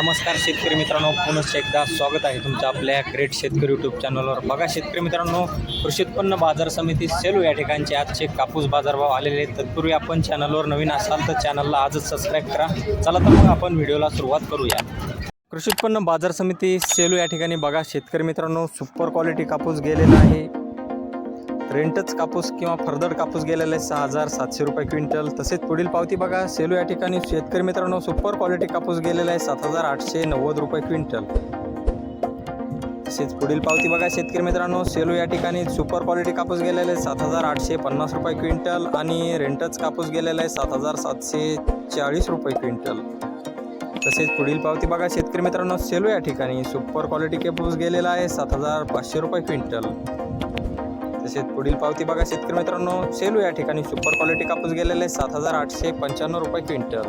नमस्कार शेतकरी मित्रांनो पुनश्च एकदा स्वागत आहे तुमचं आपल्या ग्रेट शेतकरी यूट्यूब चॅनलवर बघा शेतकरी मित्रांनो कृषी उत्पन्न बाजार समिती सेलू या ठिकाणचे आजचे कापूस बाजारभाव आलेले आहेत. तत्पूर्वी आपण चॅनलवर नवीन असाल तर चॅनलला आजच सबस्क्राईब करा. चला तर मग आपण व्हिडिओला सुरुवात करूया. कृषी उत्पन्न बाजार समिती सेलू या ठिकाणी बघा शेतकरी मित्रांनो सुपर क्वालिटी कापूस गेलेला आहे. रेंटच कापूस किंवा फर्दर कापूस गेलेला आहे सहा हजार सातशे रुपये क्विंटल. तसेच पुढील पावती बघा. सेलू या ठिकाणी शेतकरी मित्रांनो सुपर क्वालिटी कापूस गेलेला आहे सात हजार आठशे नव्वद रुपये क्विंटल. तसेच पुढील पावती बघा शेतकरी मित्रांनो. सेलू या ठिकाणी सुपर क्वालिटी कापूस गेलेला आहे सात हजार आठशे पन्नास रुपये क्विंटल आणि रेंटच कापूस गेलेला आहे सात हजार सातशे चाळीस रुपये क्विंटल. तसेच पुढील पावती बघा शेतकरी मित्रांनो. सेलू या ठिकाणी सुपर क्वालिटी कापूस गेलेला आहे सात हजार पाचशे रुपये क्विंटल. शेत पुढील पावती बघा शेतकरी मित्रांनो. सेलू या ठिकाणी सुपर क्वालिटी कापूस गेलेले सात हजार आठशे पंच्याण्णव रुपये क्विंटल.